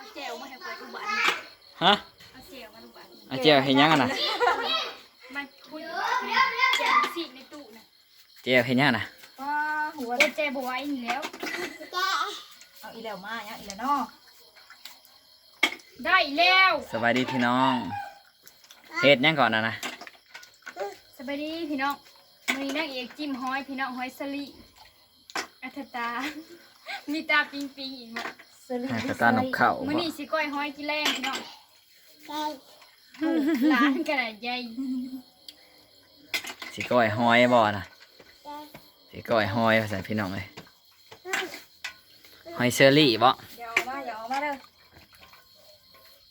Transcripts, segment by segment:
เอาแจวมาให้คอยดูบัตรฮะเอาแจวมาดูบัตรอาเจียวเห็นยังอะนะมันคุยแจวซีในตู้นะเจียวเห็นยังอะนะป้าหัวโอ้แจวบไหว้นี่แล้ว เอาอีแล้วมาเนี่ยอีแล้วเนาะได้แล้วสบายดีพี่น้องเฮ็ดยังก่อนนะนะสบายดีพี่น้องมีนางเอกจิ้มห้อยพี่น้องห้อยสลีอัทตา มีตาปิงปิงอีกมั้ สลิดให้กระตาหนกเข่ามื้อบ่นี้สิก้อยห้อยกินแรงพี่น้องร้านกระดาษใหญ่สิก้อยหอยบ่นะสิก้อยหอยภาษาพี่น้องเลยหอยเชอรี่บ่อย่าเอามาอย่าเอามาเด้อ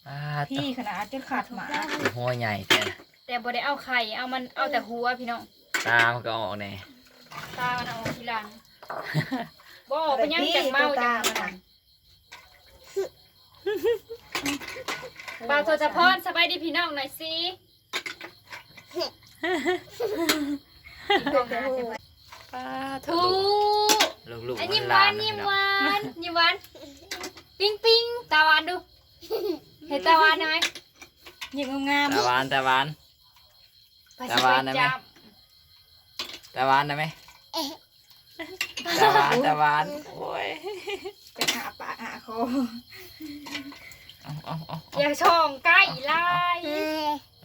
อ่าพี่ขนาดจะขาดหมาตัวหัวใหญ่แท้นะแต่บ่ได้เอาไข่เอามันเอาแต่หัวพี่น้องตามันก็ออกแน่ตามันเอาทีหลังบ่ออกไปยังจังเมาจังมัน บ่าวโทจะพรสบายดีพี่น้องหน่อยสิทูลูกอันๆยิ้มหหลาวานๆยิ้มพี่หน้องวานยิ้มหวานปิ้งปิ้งตาหวานดู เห็นตาหวานไหมยิ้มงามตาหวานตาหวานไปตาหวานได้ไหมจับตาหวานได้ไหมตาหวานตาหวานโอ้ยๆจะ หาปากหาคอเอาเอาเอาเอาอย่าช่องใกล้ไล่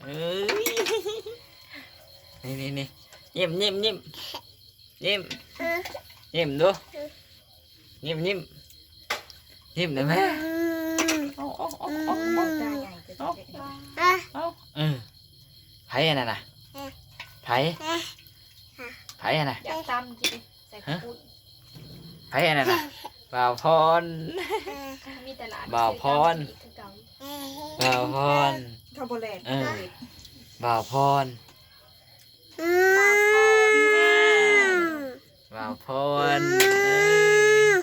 เอ้ยนี่นี่นี่ยิ้มยิ้มยิ้มยิ้มยิ้มดูยิ้มยิ้มยิ้มได้ไหมเอาเอาเอาเอาเอาตาใหญ่จะจะเอาเออไผ่อันนั้นน่ะไผ่ไผ่อันน่ะอยากตำกินใส่กุ้งไผ่อันนั้นน่ะ บ่าวพรมีแต่หลานบ่าวพรคือเก่าบ่าวพรข้าวโบแลนเออบ่าวพรบ่าวพรเอ้ย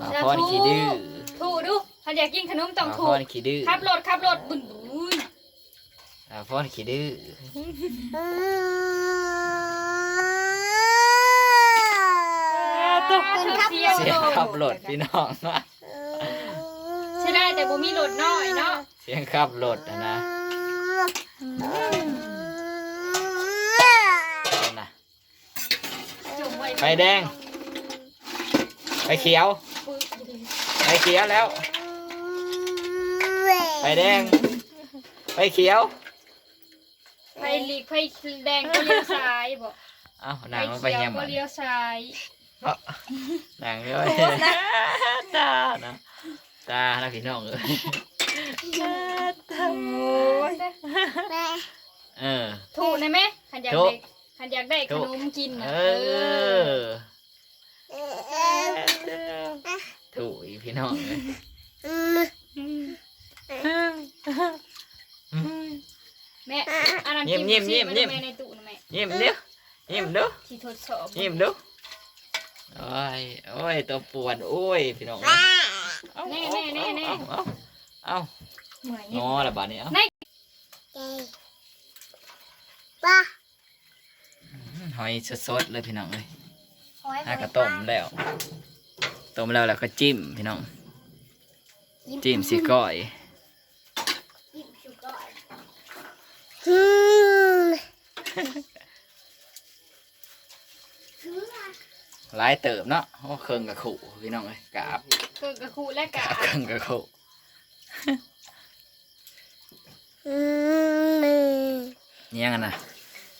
บ่าวพรขี้ดื้อถูดูถ้าอยากกินขนมต้องบ่าวถูพรขี้ดื้อขับรถขับรถบุญบุญบ่าวพรขี้ดื้อ ตกเป็นขับรถ เสียงขับรถพี่น้อง ใช่ได้แต่บ่มีรถน้อยเนาะเสียงขับรถอะนะเอานะจุ่มไว้ไฟแดง ไฟเขียว ปึ๊บไฟเขียวแล้ว ไฟแดง ไฟเขียว ไฟหลีกไฟแดงก็เลี้ยวซ้ายบ่ เอ้าไฟนางมันไปเขียแฮวมก็อะเลี้ยวซ้ายเอ้า นางด้วยตานะตานะพี่น้องเอ้ยโอ้ยเออ ถูกได้ไหมขันอยากถูได้กขันอยากได้ขนมกินเอน่ะอถูกอีกพี่น้องเลยแม่อันนั้นยิ้มยิ้มยิ้มยิ้มแม่ในตู้นะแม่ยิ้มเด้อยิ้มเด้อที่ทดสอบยิ้มเด้อ โอ้ยโอ้ยตัวปวดโอ้ยพี่น้องเอ้ยเอาแน่แน่แน่แน่เอาเอาเหมือนงอละบาดนี้เอาในหอยสดๆเลยพี่น้องเลยถ้ากระต้มแล้วต้มแล้วแล้วก็จิ้มพี่น้อง จิ้มสิก้อย หลายเติบเนาะโอ้เครื่องกับขู่พี่น้องเลยกราบคือกระคูและกกะราบเครื่องกับขู่เนี่ยงอะนะ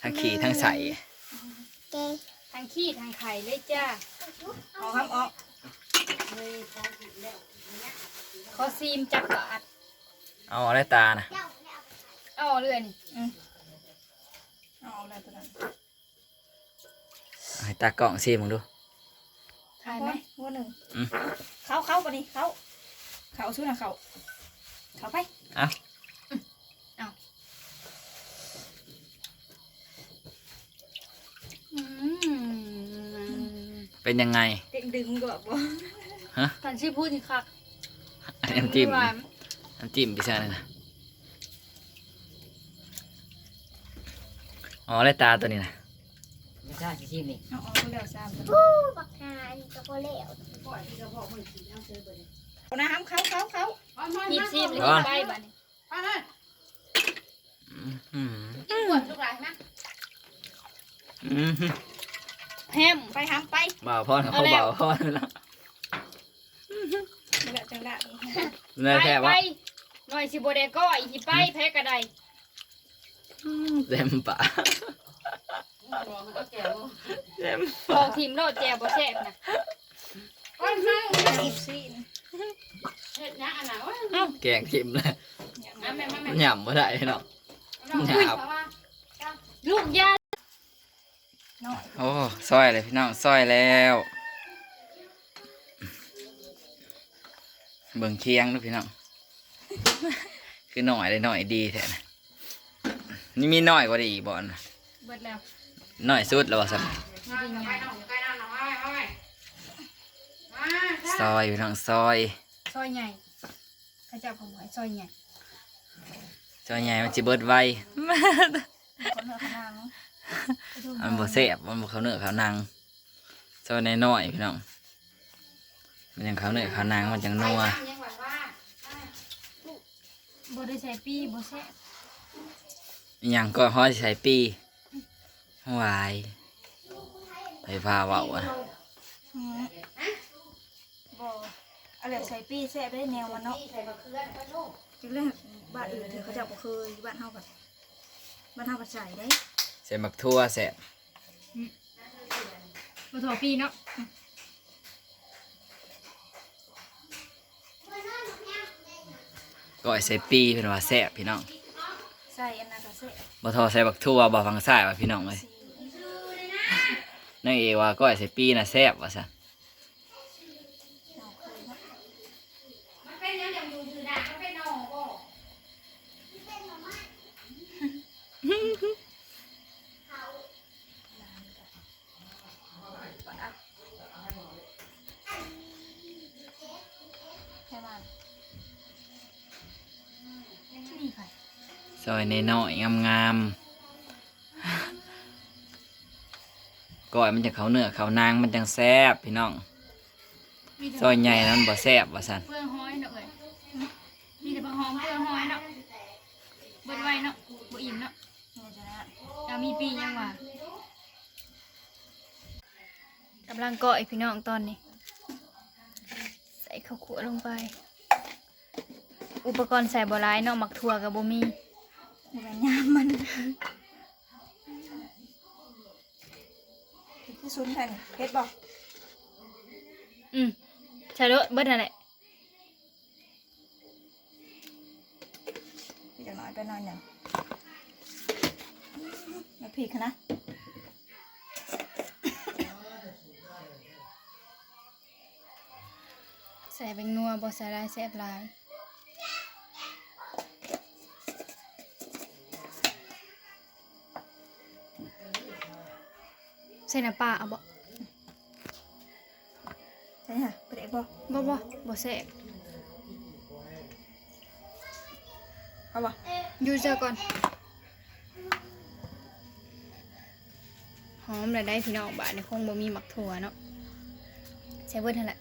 ทั้งขี่ทั้งใส่ทางขี้ทางไข่เลยจ้าเอาครับเอาขอซีมจักบาทเอาอะไรตานะเอาเรื่อยนี่เอาอะไรตัวนั้นเอาให้ตากล้องซีมึงดูถ่ายไหมหัวหนึ่งอืมเข้าเข้าปะนี่เข้าเข้าสู้นะเข้าเข้าไปเอาอืมเป็นยังไงเด็กดึงก็บ่ท่านชื่อพูดสิครับอันนี้น้ำจิ้มหวานน้ำจิ้มพิซซ่าเลยนะอ๋ออะไรตาตัวนี้นะ ไม่ใช่ชิมนี่เอาเอาเดี๋ยวซ้ำตัวบักหานกับโบเลวเอาน้ำเขาเขาเขาหยิบซีมเลยก่อนไปบ้านนี้อืมปวดลูกหลานนะอืมแฮมไปทำไปบ่าวพ่อนะเอาเขาแล้วบ่าวพ่อแล้วนี่แหละจังละเนื้อแท้ไปวะหน่อยสิบ่ได้ก็อีกสิไปแพ้กระไดเต็มปาก เต็มพอทีมโลดแจวบ่แซ่บนะก้อีกซีนแกงทิมเลยแม่แม่หย่ำไม่ได้เนาะหยาบลูกยาโอ้ซอยเลยพี่น้องซอยแล้วเบิ่งเคียงดูพี่น้องคือหน่อยเลยหน่อยดีแท้นะนี่มีหน่อยกว่าดีบอนเบิดแล้ว น่อยสุดแล้ววะสันนี่เป็นไงซอยพี่น้องซอยซอยใหญ่ข้าเจ้าผมไว้ซอยใหญ่ซอยใหญ่มันจะเบิดไว คนเหนือขนางมันบ่แซ่บมันบ่เข้าวเนื้อข้าวนางซอยน้อยๆพี่น้อง มันยังข้าวเนื้อข้าวนางมันจังนัว บ่ได้ใส่ปีบ่แซ่บอิหยังก็ห้อยใส่ปี วายไปพาเว้าอะอืมบ่อะไรใส่ปีแซ่บได้แนวมันเนาะจังแรกบ้านอื่นเธอเขาจะบ่เคยบ้านเฮากับบ้านเฮากับใส่ได้ใส่หมักทั่วแซ่บบ่ถอปีเนาะก้อยใส่ปีเป็นว่าแซ่บพี่น้องใส่อันนั้นก็แซ่บบ่ทอใส่บักทั่วบ่ฟังซ้ายว่าพี่น้องเลยสีนั่นเองว่าก้อยใส่ปีน่ะแซ่บว่าซะ อยน้อยๆงามๆก้อยมันจะเขาเนื้อเขานางมันจังแซ่บพี่น้องซอยใหญ่นั้นบ่แซ่บว่าซั่นเปลืองหอยเนาะเอ้ยมีแต่ผักหอมเปลืองหอยเนาะเบิดไว้เนาะบ่อิ่มเนาะจะมีปียังว่ากำลังกาะอีกพี่น้องตอนนี้ ใส่ข้าวคั่วลงไป อุปกรณ์ใส่บ่หลายเนาะหมักถั่วกับบ่มี นี่ก็ยามมันที่ซุนแทนเพชรบอกอืมใช่เลยเบิดนั่นแหละพี่จะน้อยไปหนอนอย่างมาพีกนะใส่เป็นนัวบ่ใส่หลายแซ่บหลาย ใส่น้ำปลาเอาบ่ใช่ค่ะไปเด็กบอกบ่บ่บ่แซ่บเอาบอกอยู่เจอก่อนหอมแล้วได้พี่น้องบาดนี่คงบ่มีหมักถั่วเนาะใส่เบิดนั่นแหละ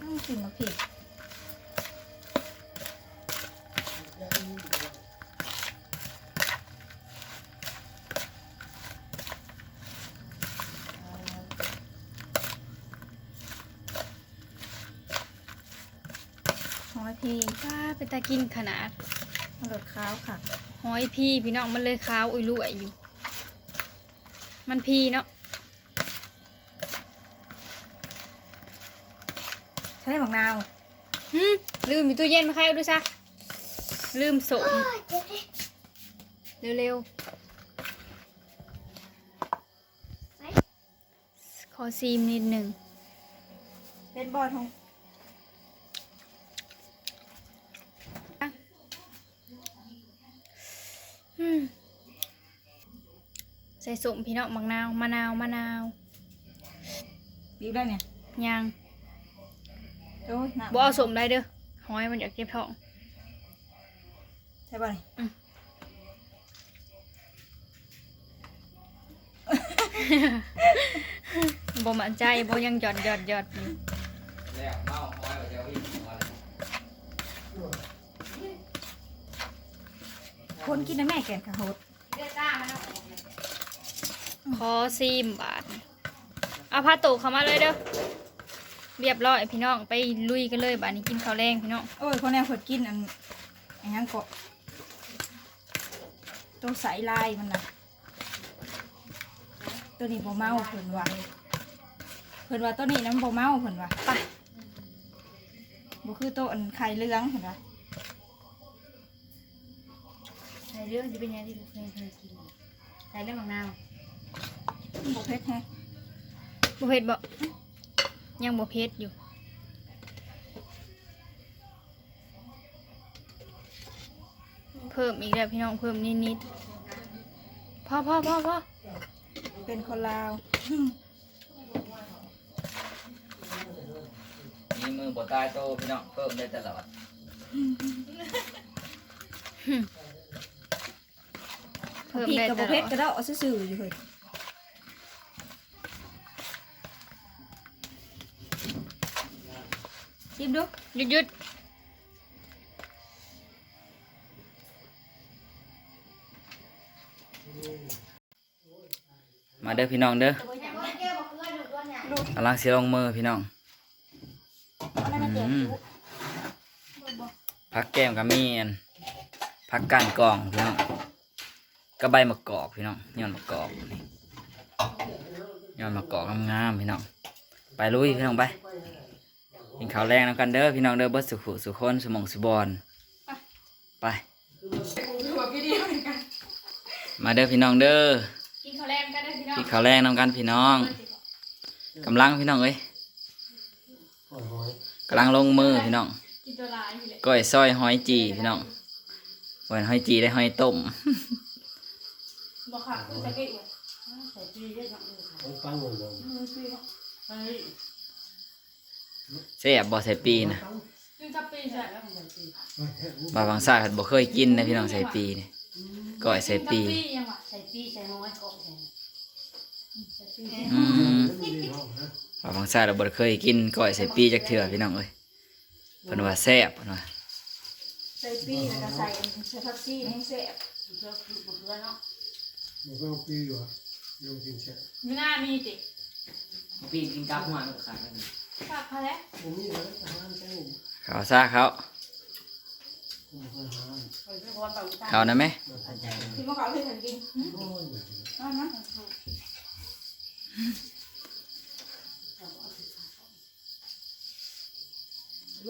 ต้องกินมาพีกหอยพี ป้าเป็นตากินขนาดมันหลดขาวค่ะหอยพี่พี่น้องมันเลยขาวอุ้ยรวยอยู่ มันพี่เนาะใช่บักนาวหึลืมอยู่ตู้เย็นมาใครเอาดูซะลืมสมเร็วๆขอซีมนิดหนึ่งเป็นบอลทอง ใส่สมพี่น้องมะนาวมะนาวมะนาวบีบได้เนี่ยยังโอ้ยหนักบ่เอาสมได้เด้อหอยมันอยากเจ็บท้องใช่ป่ะนี่อืม บ่มั่นใจบ่ยังหยอดหยอดหยอดอยู่แล้วเมาหอยว่าจะวิ่งหัวเลยคนกินนะแม่แกงกะโหด ขอซีมบาท เอาผ้าตูเข้ามาเลยเด้อ เรียบร้อยพี่น้องไปลุยกันเลยบาดนี้กินข้าวแรงพี่น้อง โอ้ยคนแนวเพิ่นกินอันอันนั้นก็ตัวสายลายมันน่ะตัวนี้บ่เมาเพิ่นว่าเพิ่นว่าตัวนี้น้ำบ่เมาเพิ่นว่าไปบ่คือตัวอันไข่เหลืองเพิ่นว่าใส่เรื่องจะเป็นยังไงที่เคยเคยกินใส่เรื่องมะนาว บ่เผ็ดแฮะบ่เผ็ดบ่ยังบ่เผ็ดอยู่เพิ่มอีกแล้วพี่น้องเพิ่มนิดๆพอพอพอพอเป็นคนลาวมีมือบ่ตายโตพี่น้องเพิ่มได้ตลอดเพิ่มพริกได้กับตบ่ลเผ็อดดก็ได้เอาซื่อๆอยู่เฮ้ย ชิมดูหยุดหยุดมาเด้อพี่น้องเด้อกำลังสิลงมือพี่น้องอืมผักแก้มกับมีอันผักก้านกองพี่น้องก็ใบมะกอกพี่น้องย้อนมะกอกนี่ย้อนมะกอกงามๆพี่น้องไปลุยพี่น้องไป กินข้าวแรงน้ำกันเด้อพี่น้องเด้อเบิดสุขุสุคนสมองสุบอลไป มาเด้อพี่น้องเด้อกินข้าวแรงกันได้พี่น้องพี่ข้าวแรงน้ำกันพี่น้องกำลังพี่น้องเอ้ยกำลังลงมือพี่น้องกินตัวลายอยู่เลยก้อยซอยหอยจีพี่น้องวันหอยจีได้หอยต้มบอกค่ะคุณจะเก็บ แซ่บบ่ใส่ปีนะกินจับปีใช่แล้วบาบางซ่าบ่เคยกินนะพี่น้องใส่ปีนี่ก้อยใส่ปียังวะใส่ปีใส่หอยกบใส่อืมบาบางซ่าเราบ่เคยกินก้อยใส่ปีจักเทื่อพี่น้องเอ้ยเพิ่นว่าแซ่บเพิ่นว่าใส่ปีแล้วก็ใส่ใส่ผักชีให้แซ่บเพื่อคือเพื่อเนาะมันก็ปีอยู่อะยงกินแช่ไม่น่ามีติปีกินกับหัวมันขาดกัน ฝากพาแล้วผมมีเลยทหารแจ้งข้าวซ่าเขาผมเคยหาเพื่อความเบาใจเขานะแม่ที่มะขามให้ฉันกินโอ้ยเอานะ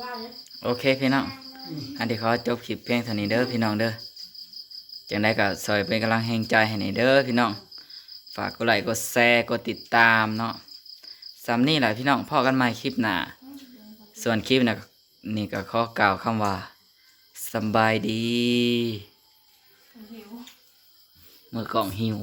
ว่าเลยโอเคพี่น้องอันที่ขอจบคลิปเพียงเท่านี้เด้อพี่น้องเด้อจังได้ก็ซอยเป็นกำลังแห่งใจให้ในเด้อพี่น้อง ฝากกดไลค์กดแชร์กดติดตามเนาะ สำนี่แหละพี่น้องพ่อกันใหม่คลิปหน้าส่วนคลิปนะนี่ก็ขอกล่าวคำว่าสำบายดีหิวมือกล่องหิว